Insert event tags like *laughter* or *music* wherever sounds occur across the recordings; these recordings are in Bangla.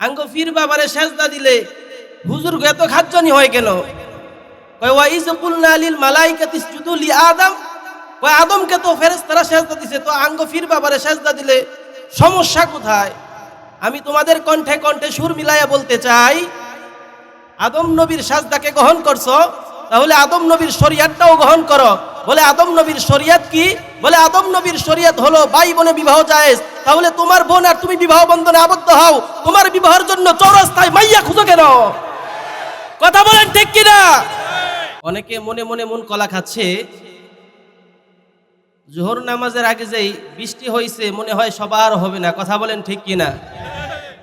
আঙ্গ ফির বাবারে সেজদা দিলে, হুজুর এত খাজ্জনি হয় কেন? কয় ওয়াইজ কুলনা লিল মালাইকাতি ইসজুদু লি আদম। কয়, আদমকে তো ফেরেশতারা সেজদা দিছে। তো আঙ্গ ফির বাবারে সেজদা দিলে, সমস্যা কোথায়? আমি তোমাদের কণ্ঠে কণ্ঠে সুর মিলাইয়া বলতে চাই, আদম নবীর সাজদাকে গ্রহণ করছ, তাহলে আদম নবীর শরিয়াতটাও গ্রহণ করো। বলে আদম নবীর শরিয়াত কি? বলে আদম নবীর শরিয়াত হলো ভাই বোনে বিবাহ জায়েজ। তাহলে তোমার বোন আর তুমি বিবাহ বন্ধনে আবদ্ধ হও। তোমার বিবাহের জন্য চৌরাস্তায় মাইয়া খুঁজো কেন কথা বলেন ঠিক কিনা? অনেকে মনে মনে মন কলা খাচ্ছে। জোহর নামাজের আগে যেই বৃষ্টি হয়েছে মনে হয় সবার হবে না। কথা বলেন ঠিক কিনা?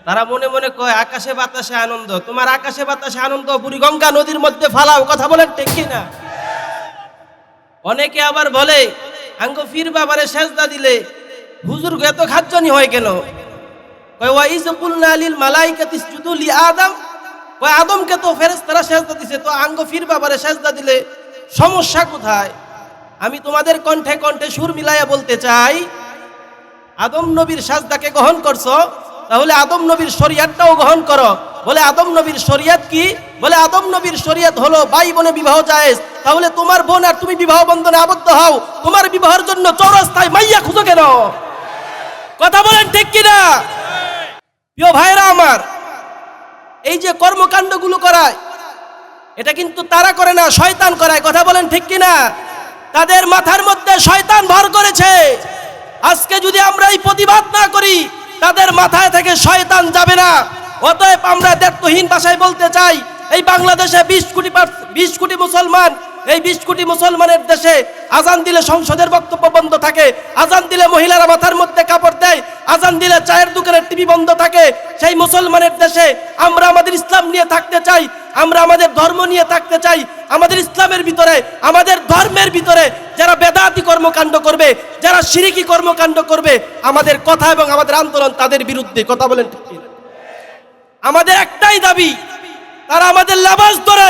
তারা মনে মনে কয়, আকাশে বাতাসে আনন্দ। তোমার আকাশে বাতাসে আনন্দ, বুড়িগঙ্গা নদীর মধ্যে ফালাও। কথা বলেন ঠিক কিনা? অনেকে আবার বলে, আঙ্গ ফির বাবারে সেজদা দিলে হুজুর এত খাজ্জনি হয় কেন? আদম। আদমকে তো ফেরেশতারা সেজদা দিছে, তো আঙ্গ ফির বাবারে সেজদা দিলে সমস্যা কোথায়? আমি তোমাদের কণ্ঠে কণ্ঠে সুর মিলাইয়া বলতে চাই, আদম নবীর সাজদাকে গ্রহণ করছ তাহলে আদম নবীর শরিয়াতটাও গ্রহণ করো। বলে আদম নবীর শরিয়াত কি? বলে আদম নবীর শরিয়াত হলো ভাই বোনে বিবাহ জায়েজ। তাহলে তোমার বোন আর তুমি বিবাহ বন্ধনে আবদ্ধ হও। তোমার বিবাহের জন্য চৌরাস্তায় মাইয়া খুঁজো কেন? কথা বলেন ঠিক কিনা? প্রিয় ভাইরা আমার, এই যে কর্মকাণ্ডগুলো করায়, এটা কিন্তু তারা করে না, শয়তান করায়। কথা বলেন ঠিক কিনা? তাদের মাথার মধ্যে শয়তান ভর করেছে। আজকে যদি আমরা এই প্রতিবাদ না করি তাদের মাথায় থেকে শয়তান যাবে না। অতএব আমরা দায়িত্বহীন ভাষায় বলতে চাই, এই বাংলাদেশে বিশ কোটি বিশ কোটি মুসলমান এই বিশ কোটি মুসলমানের দেশে আজান দিলে সংসদের বক্তব্য বন্ধ থাকে, আজান দিলে মহিলারা মাথার মধ্যে কাপড় দেয়, আজান দিলে চায়ের দোকানের টিভি বন্ধ থাকে। সেই মুসলমানের দেশে আমরা আমাদের ইসলাম নিয়ে থাকতে চাই, আমরা আমাদের ধর্ম নিয়ে থাকতে চাই, আমাদের ইসলামের ভিতরে, আমাদের ধর্মের ভিতরে যারা বেদাতি কর্মকাণ্ড করবে, যারা সিরিকি কর্মকাণ্ড করবে, আমাদের কথা এবং আমাদের আন্দোলন তাদের বিরুদ্ধে, কথা বলেন আমাদের একটাই দাবি, তারা আমাদের লাবাস ধরে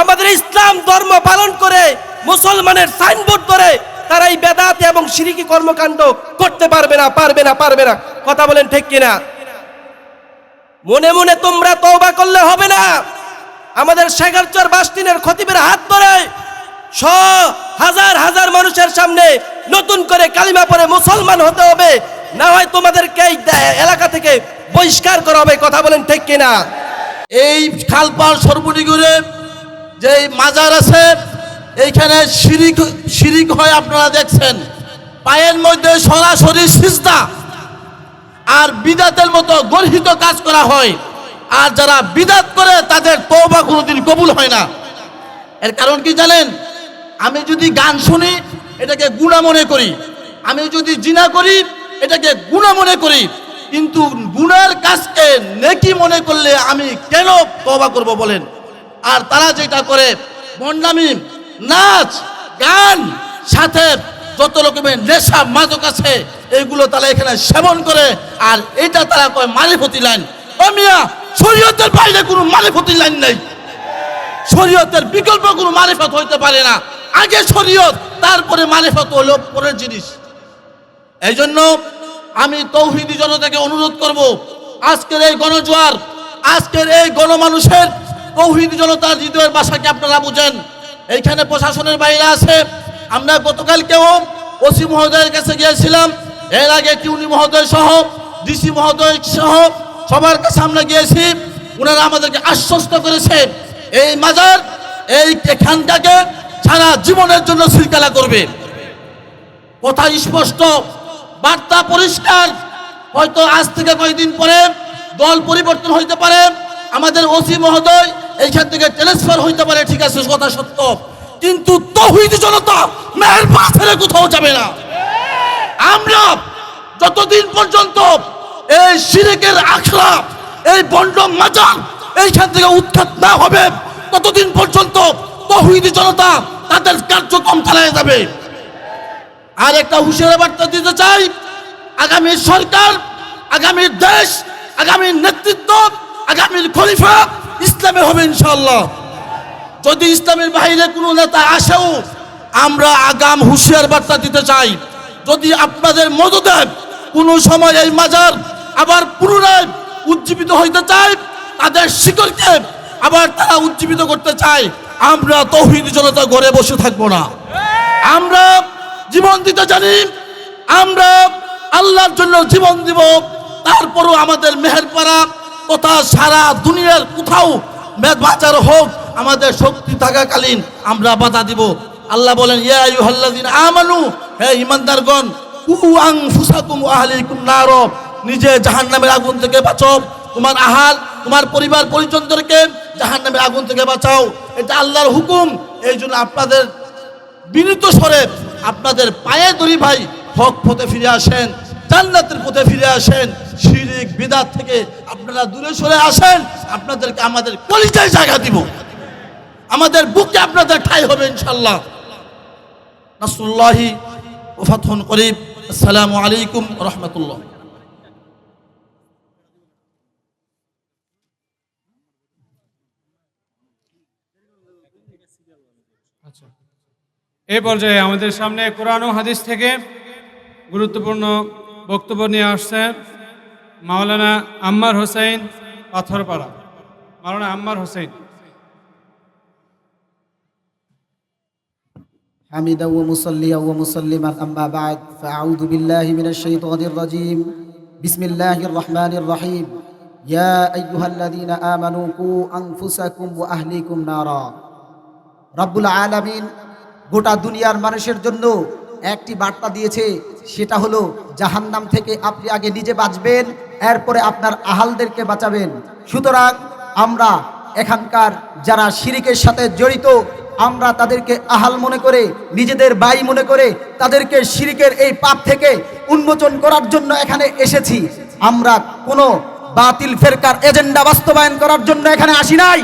আমাদের ইসলাম ধর্ম পালন করে, মুসলমানের সাইনবোর্ড ধরে, তারা এই বেদাতে এবং সিরিকি কর্মকাণ্ড করতে পারবে না পারবে না পারবে না। কথা বলেন ঠিক কিনা? মনে মনে তোমরা তওবা করলে হবে না। আমাদের শেখারচর বাসটিনের খতিবের হাত ধরে, শ হাজার হাজার মানুষের সামনে নতুন করে কালিমা পরে মুসলমান হতে হবে। না হয় তোমাদেরকে এই এলাকা থেকে বহিষ্কার করা হবে। কথা বলেন ঠিক কিনা? এই খালপাল সর্বনিগুরে যে মাজার আছে, এইখানে শিরিক শিরিক হয় আপনারা দেখছেন। পায়ের মধ্যে সরাসরি সিজদা আর বিদাতের মতো গর্হিত কাজ করা হয়। আর যারা বিদাত করে, তাদের তওবা কোনোদিন কবুল হয় না। এর কারণ কি জানেন? আমি যদি গান শুনি, এটাকে গুণা মনে করি। আমি যদি জিনা করি, এটাকে গুণা মনে করি। কিন্তু গুনার কাজকে নেকি মনে করলে আমি কেন তবা করব বলেন? আর তারা যেটা করে বন্ডামি নাচ, গান, সাথে যত রকমের নেশা, মাদক আছে এইগুলো তারা এখানে সেবন করে, আর এটা তারা কয় মালিফতি লাইন। ও মিয়া, শরীয়তের বাইরে কোনো মালিফতি লাইন নেই। শরীয়তের বিকল্প কোনো মারিফত হইতে পারে না। আগে শরীয়ত, তারপরে মারিফত হলো পরের জিনিস। এই জন্য আমি তৌহিদি জনতাকে অনুরোধ করব, আজকের এই গণজোয়ার, আজকের এই গণমানুষের তৌহিদি জনতা হৃদয়ের ভাষাকে আপনারা বুঝেন। এইখানে প্রশাসনের বাইরে আছে। আমরা গতকালকেও ওসি মহোদয়ের কাছে গিয়েছিলাম। এর আগে টিউনি মহোদয় সহ, ডিসি মহোদয় সহ সবার কাছে আমরা গিয়েছি। ওনারা আমাদেরকে আশ্বস্ত করেছে, এই মাজার, এই এখানটাকে সারা জীবনের জন্য শৃঙ্খলা করবে। কথা স্পষ্ট, বার্তা পরিষ্কার। হয়তো আজ থেকে কয়েকদিন পরে দল পরিবর্তন হইতে পারে। আমাদের ওসি মহোদয় এইখান থেকে ট্রান্সফার হইতে পারে, ঠিক আছে কথা সত্য। কিন্তু তহিদ জনতা মেয়ের পাথরে কোথাও যাবে না। আমরা যতদিন পর্যন্ত এই সিরেকের আখড়া, এই বন্ড মাজার এইখান থেকে উৎখাত না হবে, ততদিন পর্যন্ত তহিদি জনতা তাদের কার্যক্রম চালিয়ে যাবে। আর একটা হুঁশিয়ারি বার্তা দিতে চাই, আগামী সরকার, আগামী দেশ, আগামী নেতৃত্ব আগামীর খলিফা ইসলামে হবে ইনশাল্লাহ যদি ইসলামের বাইরে কোনো নেতা আসেও, আমরা আগাম হুঁশিয়ার বার্তা দিতে চাই। যদি আপনাদের মদদেব কোনো সময় এই মাজার আবার পুনরায় উজ্জীবিত হইতে চায়, তাদের শিকড়কে আবার তারা উজ্জীবিত করতে চায়, আমরা তৌহিদ জনতা ঘরে বসে থাকব না। আমরা জীবন দিতে জানি, আমরা আল্লাহর জন্য জীবন দিব, তারপরও আমাদের মেহেরপাড়া তথা সারা দুনিয়ার কোথাও মেদ বাঁচার হোক, আমাদের শক্তি থাকাকালীন আমরা বাধা দিব। আল্লাহ বলেন, ইয়া আইয়ুহাল্লাযিনা আমানু, হে ইমানদারগণ কু আনফুসাকুম ওয়া আহলিকুম নার, নিজে জাহান্নামের আগুন থেকে বাঁচো তোমার আহাল, তোমার পরিবার পরিজনদেরকে জাহান্নামের আগুন থেকে বাঁচাও। এটা আল্লাহর হুকুম। এই জন্য আপনাদের বিনীত স্বরে আপনাদের পায়ে দড়ি ভাই, হক পথে ফিরে আসেন। জান্নাতের পথে ফিরে আসেন, শিরিক, বিদাত থেকে আপনারা দূরে সরে আসেন, আপনাদেরকে আমাদের কলিজায় জায়গা দিব। আমাদের বুকে আপনাদের ঠাই হবে ইনশাল্লাহ নাসরুল্লাহি ও ফাতহুন করিব আসসালামু আলাইকুম রহমতুল্লাহ। আচ্ছা। এই পর্যায়ে আমাদের সামনে কোরআন ও হাদিস থেকে গুরুত্বপূর্ণ বক্তব্য নিয়ে আসছেন মাওলানা আম্মার হোসেন পাথরপাড়া মাওলানা আম্মার হোসেন حمدا ومصليا ومسلما أما بعد فأعوذ بالله من الشيطان الرجيم بسم الله الرحمن الرحيم يا أيها الذين آمنوا قوا أنفسكم وأهليكم نارا রব্বুল আলামিন গোটা দুনিয়ার মানুষের জন্য একটি বার্তা দিয়েছে, সেটা হলো, জাহান্নাম থেকে আপনি আগে নিজে বাঁচবেন, এরপরে আপনার আহালদেরকে বাঁচাবেন। সুতরাং আমরা এখানকার যারা শিরিকের সাথে জড়িত, আমরা তাদেরকে আহাল মনে করে, নিজেদের বাই মনে করে, তাদেরকে শিরিকের এই পাপ থেকে উন্মোচন করার জন্য এখানে এসেছি। আমরা কোনো বাতিল ফেরকার এজেন্ডা বাস্তবায়ন করার জন্য এখানে আসি নাই।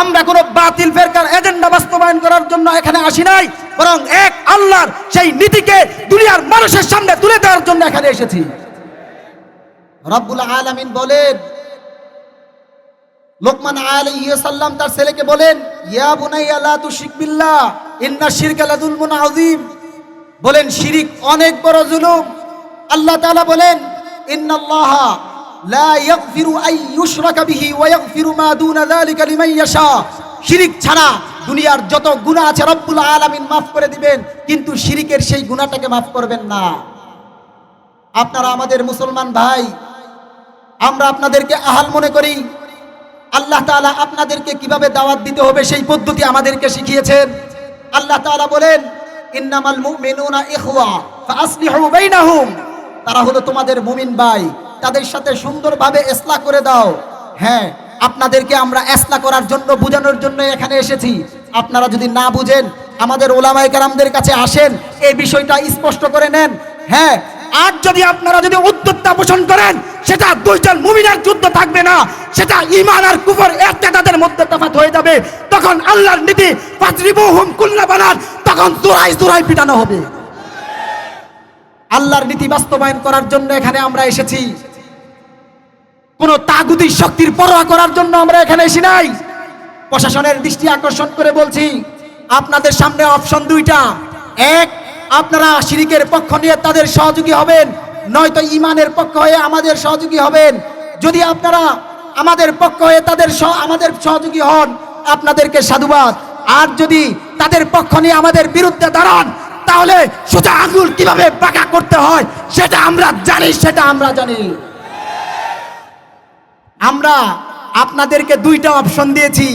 আমরা কোনো বাতিল, ফেরকার এজেন্ডা বাস্তবায়ন করার জন্য এখানে আসি নাই, বরং এক আল্লাহর সেই নীতিকে দুনিয়ার মানুষের সামনে তুলে দেওয়ার জন্য এখানে এসেছি। রব্বুল বলেন, লোকমান তার ছেলেকে বলেন, ইয়া বুনাইয়া ইন্না বলেন, শিরিক অনেক বড় জুলুম। আল্লাহ তাআলা বলেন, ইন্নাল্লাহা লা ইয়াগফিরু আই ইউশরাকা বিহি শিরিক ছাড়া দুনিয়ার যত গুনাহ আছে রব্বুল আলামিন মাফ করে দিবেন, কিন্তু শিরিকের সেই গুনাহটাকে মাফ করবেন না। আপনারা আমাদের মুসলমান ভাই, আমরা আপনাদেরকে আহাল মনে করি। আল্লাহ তাআলা আপনাদেরকে কীভাবে দাওয়াত দিতে হবে সেই পদ্ধতি আমাদেরকে শিখিয়েছেন। আল্লাহ তাআলা বলেন, ইন্নামাল মুমিনুনা ইখওয়া, ফাসলিহু বাইনাহুম। তারা হলো তোমাদের মুমিন ভাই। তাদের সাথে সুন্দরভাবে এসলা করে দাও। হ্যাঁ আপনাদেরকে আমরা এসলা করার জন্য, বোঝানোর জন্য এখানে এসেছি। আপনারা যদি না বুঝেন, আমাদের ওলামায়ে কেরামদের কাছে আসেন, এই বিষয়টা স্পষ্ট করে নেন। হ্যাঁ আর যদি আপনারা যদি উদ্যোক্তা পোষণ করেন, সেটা দুইজন মুমিনের যুদ্ধ থাকবে না, সেটা ইমান আর কুফর একটা তাদের মধ্যে তফাৎ হয়ে যাবে। তখন আল্লাহর নীতি ফাজরিবুহুম কুল্লা বানান, তখন জোড়াই জোড়াই পিটানো হবে। আল্লাহর নীতি বাস্তবায়ন করার জন্য এখানে আমরা এসেছি। কোন তাগুদি শক্তির পরোয়া করার জন্য আমরা এখানে এসি নাই। প্রশাসনের দৃষ্টি আকর্ষণ করে বলছি, আপনাদের সামনে অপশন দুইটা। এক, আপনারা শিরিকের পক্ষ নিয়ে তাদের সহযোগী হবেন, নয়তো ইমানের পক্ষ হয়ে আমাদের সহযোগী হবেন। যদি আপনারা আমাদের পক্ষ হয়ে তাদের আমাদের সহযোগী হন, আপনাদেরকে সাধুবাদ। আর যদি তাদের পক্ষ নিয়ে আমাদের বিরুদ্ধে দাঁড়ান, তাহলে সোজা আঙুল কীভাবে বাঁকা করতে হয়, সেটা আমরা জানি, সেটা আমরা জানি। আমরা আপনাদেরকে দুইটা অপশন দিয়েছি।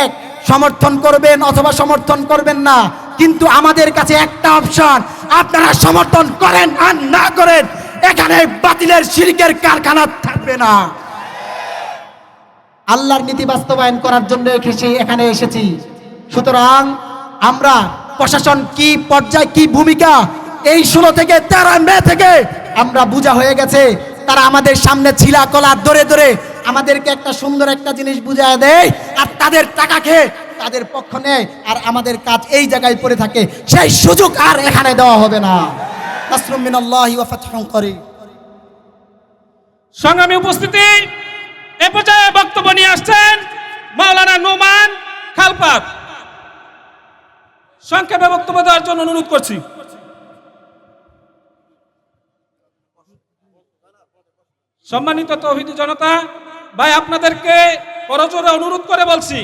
এক, সমর্থন করবেন অথবা সমর্থন করবেন না। কিন্তু আমাদের কাছে একটা অপশন আপনারা সমর্থন করেন আর না করেন, এখানে বাতিলের শিরিকের কারখানা থাকবে না। আল্লাহর নীতি বাস্তবায়ন করার জন্য এখানে এসেছি। সুতরাং আমরা প্রশাসন কি পর্যায়, কি ভূমিকা? এই ষোলো থেকে তেরো মে থেকে আমরা বোঝা হয়ে গেছে তারা আমাদের সামনে ছিলা কলা ধরে ধরে আমাদেরকে একটা সুন্দর একটা জিনিস বুঝায় দেয়, আর তাদের টাকা খেয়ে তাদের পক্ষ নেয়, আর আমাদের কাজ এই জায়গায় পড়ে থাকে। সেই সুযোগ আর এখানে দেওয়া হবে না। সংগ্রামী উপস্থিতি, এ পর্যায়ে বক্তব্য নিয়ে আসছেন মাওলানা নোমান খালপাত। সংক্ষেপে বক্তব্য দেওয়ার জন্য অনুরোধ করছি। সম্মানিত তৌহিদি জনতা ভাই আপনাদেরকে করজোরে অনুরোধ করে বলছি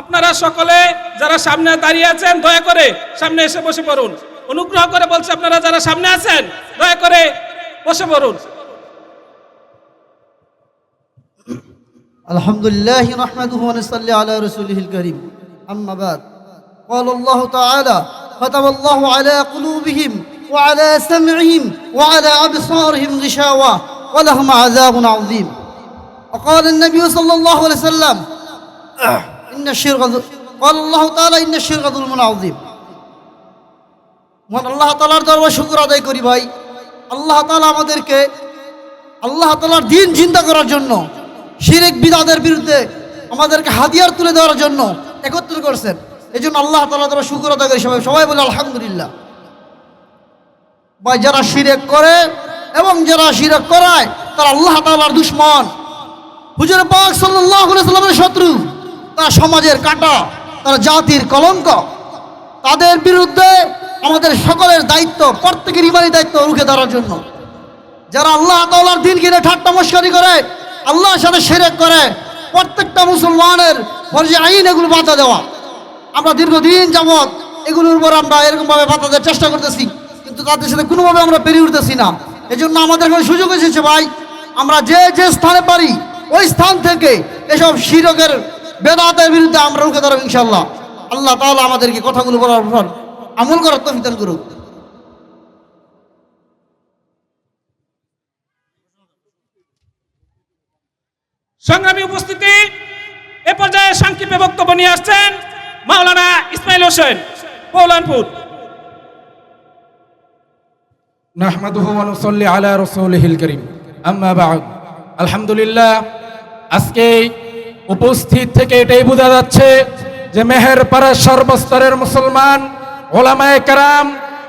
আপনারা সকলে যারা সামনে দাঁড়িয়ে আছেন দয়া করে সামনে এসে বসে পড়ুন অনুগ্রহ করে বলছি আপনারা যারা সামনে আছেন দয়া করে বসে পড়ুন الحمد لله نحمده ونصلي على رسوله الكريم أما بعد قال الله تعالى ختم الله على قلوبهم وعلى سمعهم وعلى أبصارهم غشاوة ولهم عذاب عظيم وقال النبي صلى الله عليه وسلم إن الشرك ظ- قال الله تعالى إن الشرك ظلم عظيم মন আল্লাহ তালার দরবার শুকুর আদায় করি ভাই আল্লাহ তালা আমাদেরকে আল্লাহ তালার দিন চিন্তা করার জন্য শিরেক বিদাদের বিরুদ্ধে আমাদেরকে হাতিয়ার তুলে দেওয়ার জন্য একত্র করছেন এই জন্য আল্লাহ তালা তারা শুকুর আদায় করি সবাই সবাই বলে আলহামদুলিল্লাহ ভাই যারা শিরেক করে এবং যারা শিরেক করায়, তারা আল্লাহ তালার দুশ্মন। হুজুর পাক সাল্লাহ সাল্লামের শত্রু, তারা সমাজের কাটা, তারা জাতির কলঙ্ক। তাদের বিরুদ্ধে আমাদের সকলের দায়িত্ব প্রত্যেকের ইমানি দায়িত্ব রুখে ধরার জন্য। যারা আল্লাহ তাআলার দিন কিনে ঠাট্টা মস্কারি করে, আল্লাহর সাথে সেরেক করে, প্রত্যেকটা মুসলমানের ফরজে আইন এগুলো বাধা দেওয়া। আমরা দীর্ঘদিন যাবৎ এগুলোর উপর আমরা এরকমভাবে বাধা দেওয়ার চেষ্টা করতেছি, কিন্তু তাদের সাথে কোনোভাবে আমরা পেরিয়ে উঠতেছি না। এই জন্য আমাদের এখন সুযোগ এসেছে ভাই। আমরা যে যে স্থানে পারি, ওই স্থান থেকে এসব শিরকের, বেদাতের বিরুদ্ধে আমরা রুখে ধরব ইনশাল্লাহ আল্লাহ তাআলা আমাদেরকে কথাগুলো বলার পর আমল করার তফিদান করুক। সংগ্রামী উপস্থিতি, এ পর্যায়ে সংক্ষিপ্ত বক্তব্য নিয়ে আসছেন মাওলানা ইসমাইল হোসেন কৌলানপুর نحمده ونصلي على رسوله الكريم اما بعد الحمد আলহামদুলিল্লাহ, আজকে উপস্থিত থেকে এটাই বোঝা যাচ্ছে যে মেহেরপাড়ার সর্বস্তরের মুসলমান, ওলামায়ে কারাম,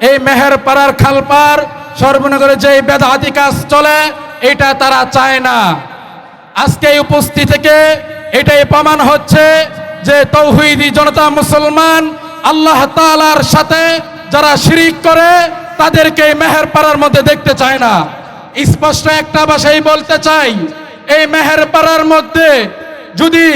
এই মেহেরপাড়ার খালপার, সর্বনগরে যে বেদাদি কাজ চলে, এটা তারা চায় না। আজকে এই উপস্থিত থেকে এটাই প্রমাণ হচ্ছে যে তৌহিদি জনতা মুসলমান, আল্লাহ তালার সাথে যারা শিরিক করে তাদেরকে মেহের পাড়ার মধ্যে দেখতে চায় না। স্পষ্ট একটা ভাষাই বলতে চাই, এই মেহের পাড়ার মধ্যে যদি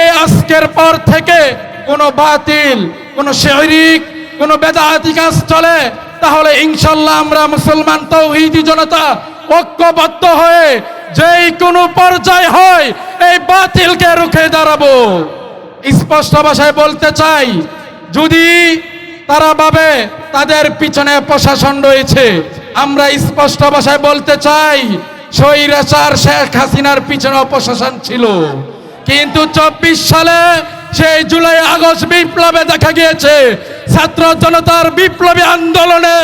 এই আজকের পর থেকে কোনো বাতিল, কোনো শিরিক, কোনো বেদাহাতি কাজ চলে, তাহলে ইনশাল্লাহ আমরা মুসলমান তৌহিদি জনতা ঐক্যবদ্ধ হয়ে যেই কোনো পর্যায় হয় এই বাতিলকে রুখে দাঁড়াবো। স্পষ্ট ভাষায় বলতে চাই, যদি তারা ভাবে তাদের পিছনে প্রশাসন রয়েছে। আমরা স্পষ্ট ভাষায় বলতে চাই স্বৈরাচার শেখ হাসিনার পিছনে প্রশাসন ছিল। কিন্তু চব্বিশ সালে সেই জুলাই, আগস্ট বিপ্লবে দেখা গিয়েছে, ছাত্র জনতার বিপ্লবী আন্দোলনে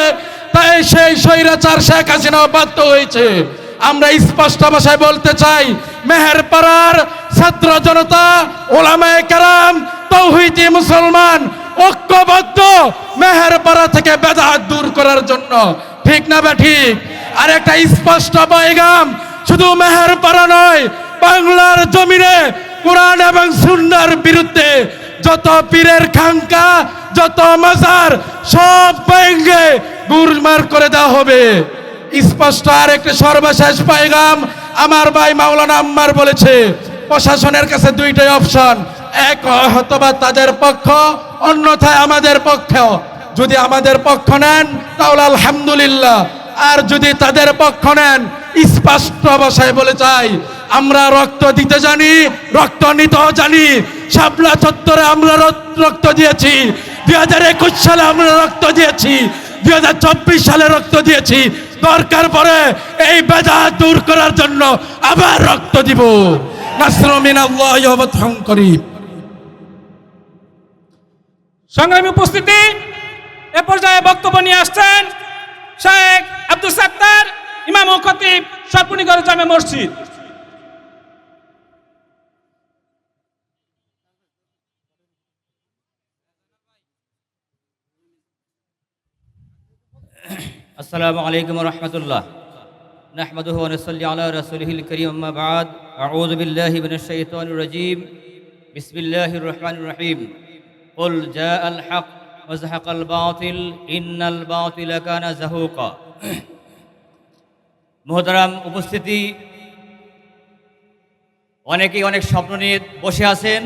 তাই সেই স্বৈরাচার শেখ হাসিনা বাধ্য হয়েছে। আমরা স্পষ্ট ভাষায় বলতে চাই মেহেরপাড়ার ছাত্র জনতা, ওলামায় কারাম, তৌহিদি মুসলমান ঐক্যবদ্ধ মেহেরপাড়া থেকে বেদাত দূর করার জন্য। ঠিক না বা ঠিক? আর একটা স্পষ্ট পয়গাম, শুধু মেহেরপাড়া নয়, বাংলার জমিনে কোরআন এবং সুন্নার বিরুদ্ধে যত পীরের খাঙ্কা যত মাজার, সব ভেঙ্গে গুরমার করে দেওয়া হবে। স্পষ্ট আর একটি সর্বশেষ পাইগাম আমার ভাই মাওলানা আম্মার বলেছে, প্রশাসনের কাছে দুইটাই অপশন, এক হয়তোবা তাদের পক্ষ অন্যথায় আমাদের পক্ষ যদি আমাদের পক্ষ নেন, তাহলে আলহামদুলিল্লাহ। আর যদি তাদের পক্ষ নেন, স্পষ্ট ভাষায় বলে চাই, আমরা রক্ত দিতে জানি, রক্ত নিতেও জানি। শাপলা চত্বরে আমরা রক্ত দিয়েছি। দুই হাজার একুশ সালে আমরা রক্ত দিয়েছি। দুই হাজার চব্বিশ সালে রক্ত দিয়েছি। দরকার পরে এই বেদা দূর করার জন্য আবার রক্ত দিব। নাসরমিন আল্লাহ করিম সংগ্রামী উপস্থিতি এ পর্যায়ে বক্তব্য নিয়ে আসছেন শেখ আব্দুল সাত্তার ইমাম ও খতিব সর্বনিগর জামে মসজিদ السلام عليكم ورحمة الله نحمده ونصلي على رسوله الكريم أما بعد أعوذ بالله من الشيطان الرجيم بسم الله الرحمن الرحيم قل جاء الحق وزهق الباطل إن الباطل كان زهوقا *clears throat* মোহতারাম উপস্থিতি অনেকেই অনেক স্বপ্ন নিয়ে বসে আছেন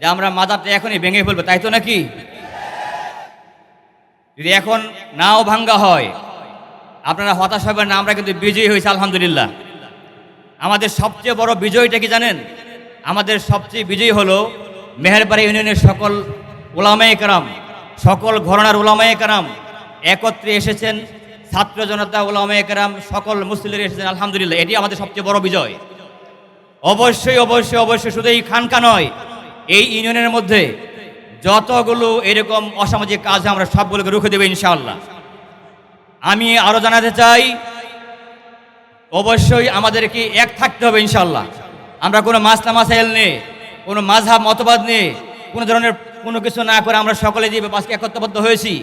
যে আমরা মাজারটা এখনই ভেঙে ফেলবো তাই তো নাকি যদি এখন নাও ভাঙ্গা হয় আপনারা হতাশ হবেন না আমরা কিন্তু বিজয়ী হয়েছি আলহামদুলিল্লাহ আমাদের সবচেয়ে বড় বিজয়টা কি জানেন আমাদের সবচেয়ে বিজয়ী হলো মেহেরবাড়ি ইউনিয়নের সকল ওলামায়ে কারাম, সকল ঘরনার ওলামায়ে কারাম একত্রে এসেছেন ছাত্র জনতা ওলামায়ে কারাম, সকল মুসলিম এসেছেন, আলহামদুলিল্লাহ। এটি আমাদের সবচেয়ে বড় বিজয়। অবশ্যই অবশ্যই অবশ্যই শুধু এই খানকা নয়, এই ইউনিয়নের মধ্যে যতগুলো এরকম অসামাজিক কাজ আমরা সবগুলোকে রুখে দেবো ইনশাআল্লাহ। আমি আরও জানাতে চাই, অবশ্যই আমাদেরকে এক থাকতে হবে ইনশাল্লাহ আমরা কোনো মাসলা মাসাইল নেই। কোনো মাঝহাব, মতবাদ নিয়ে কোনো ধরনের কোনো কিছু না করে আমরা সকলে যে আজকে একত্রবদ্ধ হয়েছি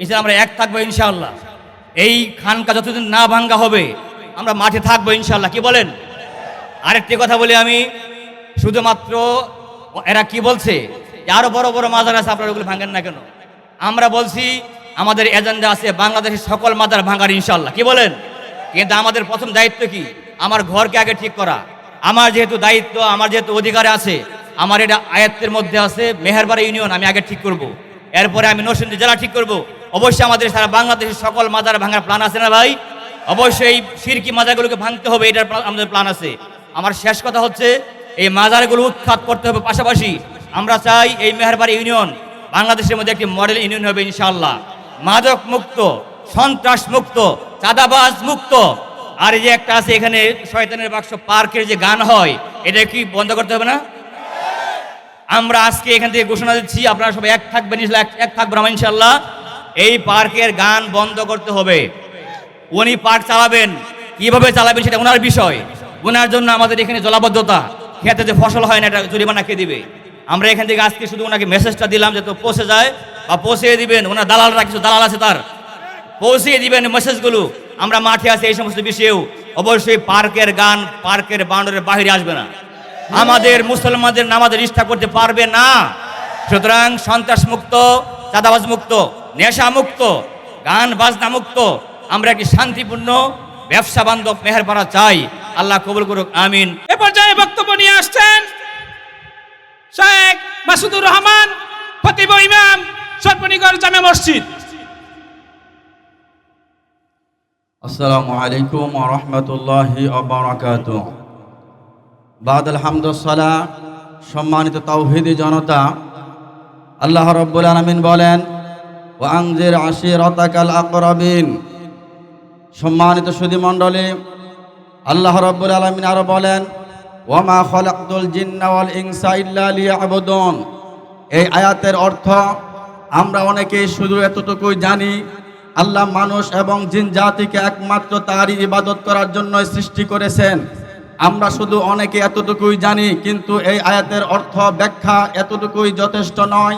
এছাড়া আমরা এক থাকব ইনশাল্লাহ এই খানকা যতদিন না ভাঙ্গা হবে, আমরা মাঠে থাকব ইনশাল্লাহ কি বলেন? আরেকটি কথা বলি আমি, শুধুমাত্র এরা কি বলছে যে আরও বড় বড় মাজার আছে, আপনারা ওগুলো ভাঙেন না কেন? আমরা বলছি, আমাদের এজেন্ডা আছে বাংলাদেশের সকল মাজার ভাঙার ইনশাল্লাহ কি বলেন? কিন্তু আমাদের প্রথম দায়িত্ব কি? আমার ঘরকে আগে ঠিক করা। আমার যেহেতু দায়িত্ব, আমার যেহেতু অধিকার আছে আমার এটা আয়ত্তের মধ্যে আছে মেহেরবাড়ি ইউনিয়ন, আমি আগে ঠিক করব। এরপরে আমি নরসিংদী জেলা ঠিক করব। অবশ্যই আমাদের সারা বাংলাদেশের সকল মাজার ভাঙার প্ল্যান আছে না ভাই? অবশ্যই এই সিরকি মাজারগুলোকে ভাঙতে হবে, এটার আমাদের প্ল্যান আছে। আমার শেষ কথা হচ্ছে, এই মাজারগুলো উৎখাত করতে হবে পাশাপাশি। আমরা চাই এই মেহেরবাড়ি ইউনিয়ন বাংলাদেশের মধ্যে একটি মডেল ইউনিয়ন হবে ইনশাআল্লাহ। মাদক মুক্ত, সন্ত্রাস মুক্ত, চাঁদাবাজ মুক্ত। আর যে একটা আছে এখানে শয়তানের বাক্স পার্কের যে গান হয়, এটা কি বন্ধ করতে হবে না? আমরা আজকে এখান থেকে ঘোষণা দিচ্ছি, আপনারা সবাই এক থাকবেন এক- থাকবেন আমরা, ইনশাল্লাহ। এই পার্কের গান বন্ধ করতে হবে। উনি পার্ক চালাবেন। কীভাবে চালাবেন সেটা ওনার বিষয়। ওনার জন্য আমাদের এখানে জলাবদ্ধতা। খেতে যে ফসল হয় না, এটা জরিমানা কে দিবে? আমরা এখান থেকে আজকে শুধু ওনাকে মেসেজটা দিলাম যে তো পৌঁছে যায় বা পৌঁছে দিবেন। ওনার দালালরা কিছু দালাল আছে তার। পৌঁছিয়ে দিবেন মেসেজগুলো আমরা মাঠে আছি এই সমস্ত বিষয়েও। অবশ্যই পার্কের গান, পার্কের বাউন্ডারির বাইরে আসবে না। আমাদের মুসলমানদের নামাজের নিষ্ঠা করতে পারবে না। সুতরাং সন্ত্রাস মুক্ত চাঁদাবাজ মুক্ত নেশা মুক্ত গান বাজনা মুক্ত আমরা একটি শান্তিপূর্ণ ব্যবসা বান্ধব মেহের মেহেরপাড়া চাই। আল্লাহ কবুল করুক আমিন। এ পর্যায়ে বক্তব্য নিয়ে আসছেন শেখ মাসুদুর রহমান ফতিব ইমাম সর্বনিগর জামে মসজিদ। আসসালামু আলাইকুম ওয়া রাহমাতুল্লাহি ওয়া বারাকাতুহু। বাদ আলহামদুলিল্লাহ সম্মানিত তাওহীদি জনতা, আল্লাহ রাব্বুল আলামিন বলেন, ওয়া আনজির আশিরাতাকাল আকরাবিন। সম্মানিত সুধী মণ্ডলী, আল্লাহ রাব্বুল আলামিন আরও বলেন, ওয়া মা খালাকতুল জিন্না ওয়াল ইনসা ইল্লা লিয়াবুদুন। এই আয়াতের অর্থ, আমরা অনেকেই শুধু এতটুকুই জানি, আল্লাহ মানুষ এবং জিন জাতিকে একমাত্র তারই ইবাদত করার জন্য সৃষ্টি করেছেন। আমরা শুধু অনেকে এতটুকুই জানি, কিন্তু এই আয়াতের অর্থ ব্যাখ্যা এতটুকুই যথেষ্ট নয়।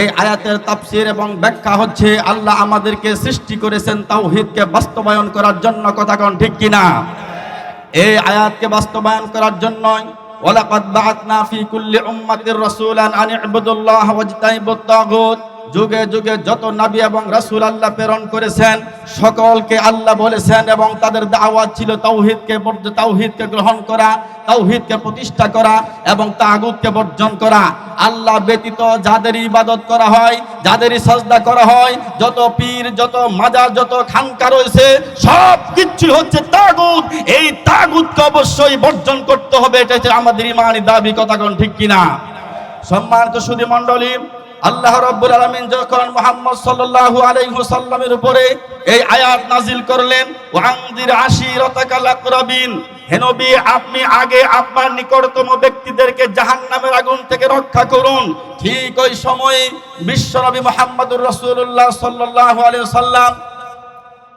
এই আয়াতের তাফসির এবং ব্যাখ্যা হচ্ছে, আল্লাহ আমাদেরকে সৃষ্টি করেছেন তাওহীদকে বাস্তবায়ন করার জন্য, কথা কোন ঠিক কিনা? এই আয়াতকে বাস্তবায়ন করার জন্য ওয়ালাকাদ বাআতনা ফি কুল্লি উম্মাতির রাসূলান আন ইবুদুল্লাহ ওয়াজতানিবুত তাগুত। যুগে যুগে যত নবী এবং রাসূল আল্লাহ প্রেরণ করেছেন, সকলকে আল্লাহ বলেছেন এবং তাদের দাওয়াত ছিল তাওহীদকে বর্জ, তাওহীদকে গ্রহণ করা, তাওহীদকে প্রতিষ্ঠা করা এবং তাগুতকে বর্জন করা। আল্লাহ ব্যতীত যাদের ইবাদত করা হয় যাদেরই সজদা করা হয়, যত পীর, যত মাজার, যত খানকা রয়েছে সব কিছু হচ্ছে তাগুদ এই তাগুতকে অবশ্যই বর্জন করতে হবে, এটা হচ্ছে আমাদের ইমানি দাবি, কথা কোন ঠিক কিনা? সম্মানিত সুধী মণ্ডলী আল্লাহ রাব্বুল আলামিন যখন মুহাম্মদ সাল্লাল্লাহু আলাইহি ওয়াসাল্লামের উপরে এই আয়াত নাজিল করলেন, ওয়াংদির আশিরাতাকাল আকরাবিন হে নবী, আপনি আগে আপনার নিকটতম ব্যক্তিদেরকে জাহান্নামের আগুন থেকে রক্ষা করুন। ঠিক ওই সময়ে বিশ্বনবী মুহাম্মদুর রাসূলুল্লাহ সাল্লাল্লাহু আলাইহি ওয়াসাল্লাম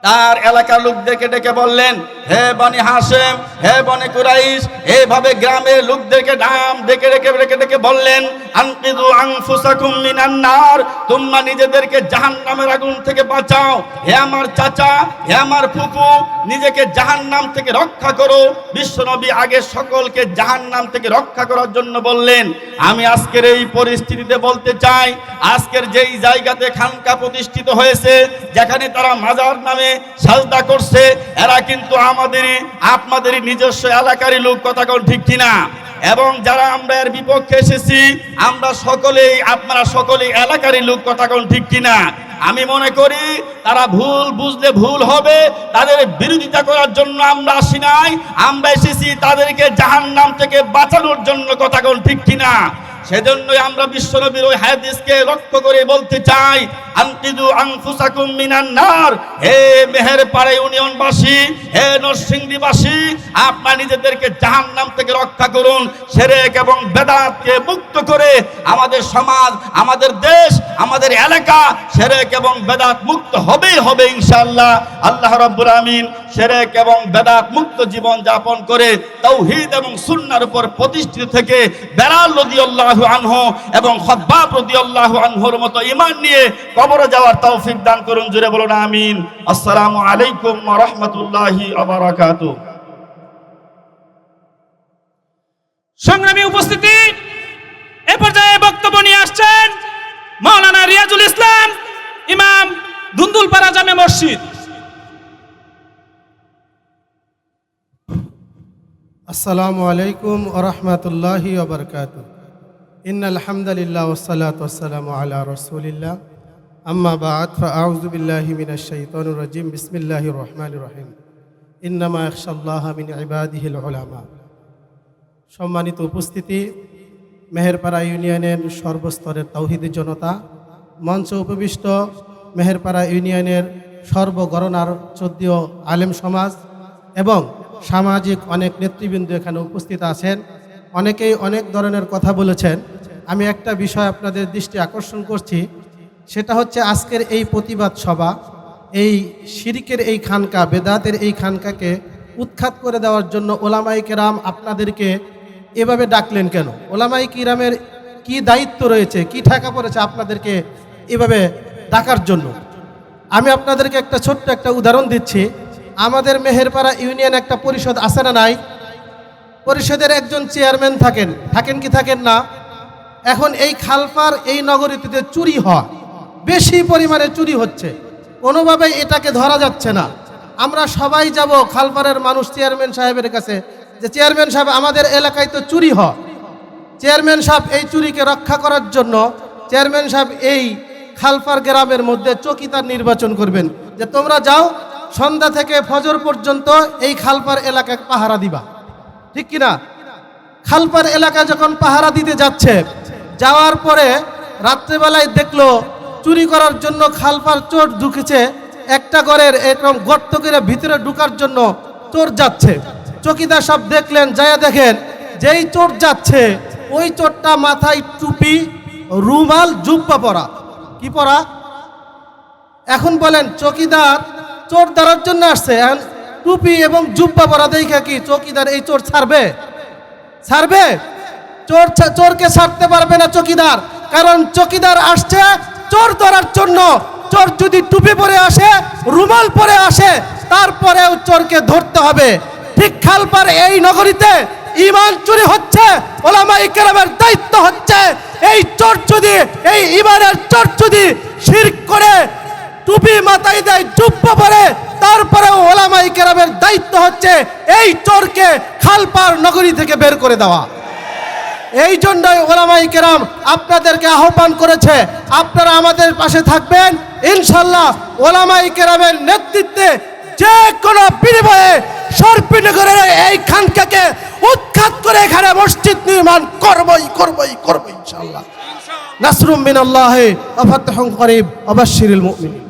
তার এলাকার লোকদেরকে ডেকে বললেন, হে বনি হাসেম হে বনি কুরাইশ এইভাবে গ্রামের লোকদেরকে নাম ডেকে ডেকে ডেকে ডেকে বললেন, আনকিদু আনফুসাকুম মিনান নার, তোমরা নিজেদেরকে জাহান্নামের আগুন থেকে বাঁচাও। হে আমার চাচা, হে আমার ফুফু, নিজেকে জাহান্নাম থেকে রক্ষা করো। বিশ্বনবী আগে সকলকে জাহান্নাম থেকে রক্ষা করার জন্য বললেন, আমি আজকের এই পরিস্থিতিতে বলতে চাই, আজকের যেই জায়গাতে খানকা প্রতিষ্ঠিত হয়েছে, যেখানে তারা মাজার নামে সামনে সাজদা করছে, এরা কিন্তু আমাদেরই, আপনাদেরই নিজস্ব এলাকারই লোক, কথা কোন ঠিক কিনা? এবং যারা আমরা এর বিপক্ষে এসেছি, আমরা সকলেই, আপনারা সকলেই এলাকারই লোক, কথা কোন ঠিক কিনা? আমি মনে করি, তারা ভুল বুঝলে ভুল হবে, তাদের বিরোধিতা করার জন্য আমরা আসি নাই, আমরা এসেছি তাদেরকে জাহান্নাম থেকে বাঁচানোর জন্য, কথা কোন ঠিক কিনা? সেজন্যই আমরা বিশ্বনবীর ওই হাদিসকে লক্ষ্য করে বলতে চাই, আনকিদু আনফুসাকুম মিনান নার। হে মেহের পাড়া ইউনিয়নবাসী, হে নরসিংদীবাসী, আপনারা নিজেদেরকে জাহান্নাম থেকে রক্ষা করুন, সেরেক এবং বেদাতকে মুক্ত করে আমাদের সমাজ, আমাদের দেশ, আমাদের এলাকা সেরেক এবং বেদাত মুক্ত হবেই হবে ইনশাআল্লাহ। আল্লাহ রাব্বুল আমিন সেরেক এবং বেদাত মুক্ত জীবন যাপন করে তৌহিদ এবং সুন্নার উপর প্রতিষ্ঠিত থেকে বেলাল রাদিয়াল্লাহু আনহু এবং খব্বাব রাদিয়াল্লাহু আনহুর মতো ইমান নিয়ে কবরে যাওয়ার তৌফিক দান করুন জুড়ে বলুন, আমিন। আসসালামু আলাইকুম রাহমাতুল্লাহি ওয়া সংগ্রামী উপস্থিতি, এ পর্যায়ে বক্তব্য নিয়ে আসছেন মাওলানা রিয়াজুল ইসলাম ইমাম ধুন্দুলপাড়া জামে মসজিদ। আসসালামু আলাইকুম ওরহমতুল্লাহি ওবরকাত ইন আলহামদুলিল্লাহ ওসালাত ওসালামু আলা রসুলিল্লাহ। আম্মা বাদ ফাউযু বিল্লাহি মিনাশ শাইতানির রাজিম। বিসমিল্লাহির রহমানির রহিম। ইন্নামা ইয়াখশাল্লাহ মিন ইবাদিহিল উলামা। সম্মানিত উপস্থিতি, মেহেরপাড়া ইউনিয়নের সর্বস্তরের তৌহিদি জনতা, মঞ্চ উপবিষ্ট মেহেরপাড়া ইউনিয়নের সর্বগণনার চোদ্দীয় আলেম সমাজ এবং সামাজিক অনেক নেতৃবৃন্দ এখানে উপস্থিত আছেন। অনেকেই অনেক ধরনের কথা বলেছেন। আমি একটা বিষয় আপনাদের দৃষ্টি আকর্ষণ করছি। সেটা হচ্ছে আজকের এই প্রতিবাদ সভা, এই শিরিকের এই খানকা, বেদাতের এই খানকাকে উৎখাত করে দেওয়ার জন্য ওলামাই কেরাম আপনাদেরকে এভাবে ডাকলেন কেন? ওলামাই কিরামের কি দায়িত্ব রয়েছে, কি ঠেকা পড়েছে আপনাদেরকে এভাবে ডাকার জন্য? আমি আপনাদেরকে একটা ছোট্ট একটা উদাহরণ দিচ্ছি। আমাদের মেহেরপাড়া ইউনিয়ন একটা পরিষদ আছে না নাই? পরিষদের একজন চেয়ারম্যান থাকেন। থাকেন কি থাকেন না? এখন এই খালপার এই নগরীতে চুরি হয়। বেশি পরিমাণে চুরি হচ্ছে। কোনোভাবে এটাকে ধরা যাচ্ছে না। আমরা সবাই যাব খালপাড়ের মানুষ চেয়ারম্যান সাহেবের কাছে যে, চেয়ারম্যান সাহেব, আমাদের এলাকায় তো চুরি হয়। চেয়ারম্যান সাহেব এই চুরিকে রক্ষা করার জন্য চেয়ারম্যান সাহেব এই খালপার গ্রামের মধ্যে চকিতার নির্বাচন করবেন। যে, তোমরা যাও সন্ধ্যা থেকে ফজর পর্যন্ত এই খালপার এলাকায় পাহারা দিবা। ঠিক কিনা? খালপার এলাকা যখন পাহারা দিতে যাচ্ছে, যাওয়ার পরে রাত্রেবেলায় দেখল চুরি করার জন্য খালপার চোর ঢুকেছে, একটা ঘরের এরকম গর্ত করে ভিতরে ঢুকার জন্য চোর যাচ্ছে। চকিদার সব দেখলেন, যায়া দেখেন, যেই চোর যাচ্ছে, ওই চোরটা মাথায় টুপি, রুমাল, জুব্বা পরা। কি পরা? এখন বলেন, চকিদার চোর ধরার জন্য আসছে। এখন টুপি এবং জুব্বা পরা দেখা কি চকিদার এই চোর ছাড়বে? ছাড়বে? চোর চোরকে ছাড়তে পারবে না চকিদার। কারণ চকিদার আসছে চোর ধরার জন্য। চোর যদি টুপি পরে আসে, রুমাল পরে আসে, তারপরেও চোরকে ধরতে হবে। ঠিক খালপার এই নগরীতে ইমান চুরি হচ্ছে ওলামা ইকরামের দায়িত্ব হচ্ছে, এই চোর যদি এই ইমানের চোর যদি শির করে টুপি মাথায় দেয়, চুপ্প পরে তারপরে ওলামাই কেরামের দায়িত্ব হচ্ছে এই চোরকে খালপার নগরী থেকে বের করে দেওয়া। এই জন্যই ওলামাই কেরাম আপনাদেরকে আহ্বান করেছে, আপনারা আমাদের পাশে থাকবেন। ইনশাল্লাহ ওলামাই কেরামের নেতৃত্বে যে কোনো বিনিময়ে সর্পিনগরের এই খানকাকে উৎখাত করে এখানে মসজিদ নির্মাণ করবই করবই করবই ইনশাল্লাহ। নাসরুম মিনাল্লাহ আল্লাহ করিব অবশ্যিরুল মুমিনিন।